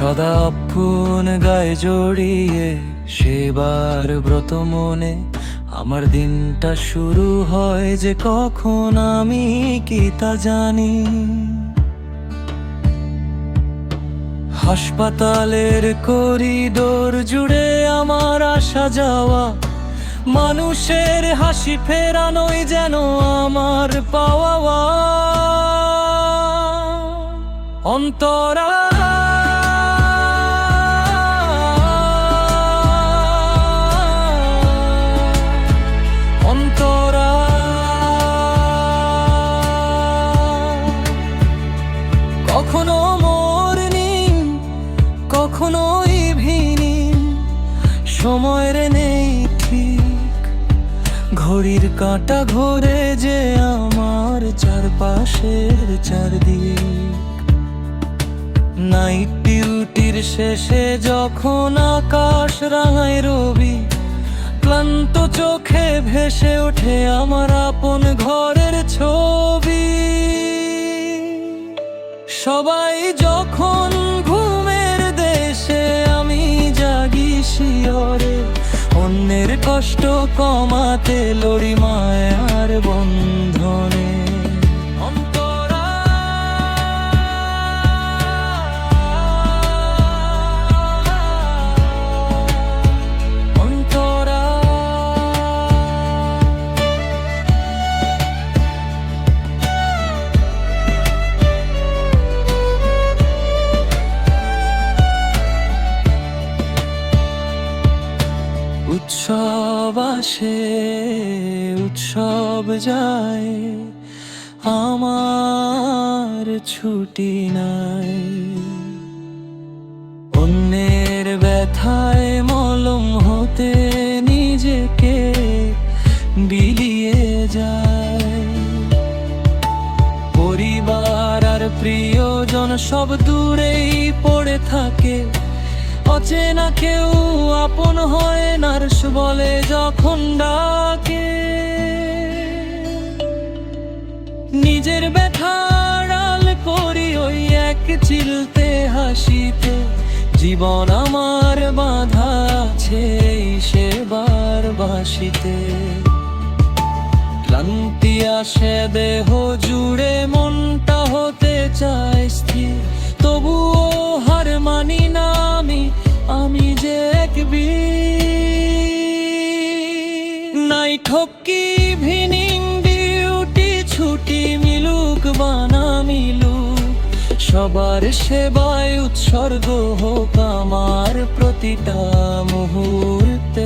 সদা আপন গায়ে জড়িয়ে সেবার ব্রত মনে। আমার দিনটা শুরু হয় যে কখন আমি কি তা জানি। হাসপাতালের করিডোর জুড়ে আমার আসা যাওয়া। মানুষের হাসি ফেরানোই যেন আমার পাওয়া। অন্তরা ঘড়ির কাঁটা ঘোরে যে আমার চারপাশের চারদিক। নাইট ডিউটির শেষে যখন আকাশ রাঙায় রবি, ক্লান্ত চোখে ভেসে ওঠে আমার আপন ঘরের ছবি। সবাই যখন ঘুমের দেশে আমি জাগি শিয়রে কষ্ট কমাতে লড়ি মায়ার বন্ধনে। আসে উৎসব যায়। আমার ছুটি নাই। অন্যের ব্যথায় মলম হতে নিজেকে বিলিয়ে যায়। পরিবার আর প্রিয়জন সব দূরেই পড়ে থাকে। অচেনা কেউ আপন হয় নার্স বলে যখন ডাকে, নিজের ব্যথাড়াল করি ওই এক চিলতে হাসিতে, জীবন আমার বাধা আছে সেবার বাসিতে ক্লান্তি আসে দেহ জুড়ে মনটা হতে চায় স্থির, তবুও ঠকি ভিনিং ডিউটি ছুটি মিলুক বানা মিলুক। সবার সেবায় উৎসর্গ হোক আমার প্রতিটা মুহূর্ত।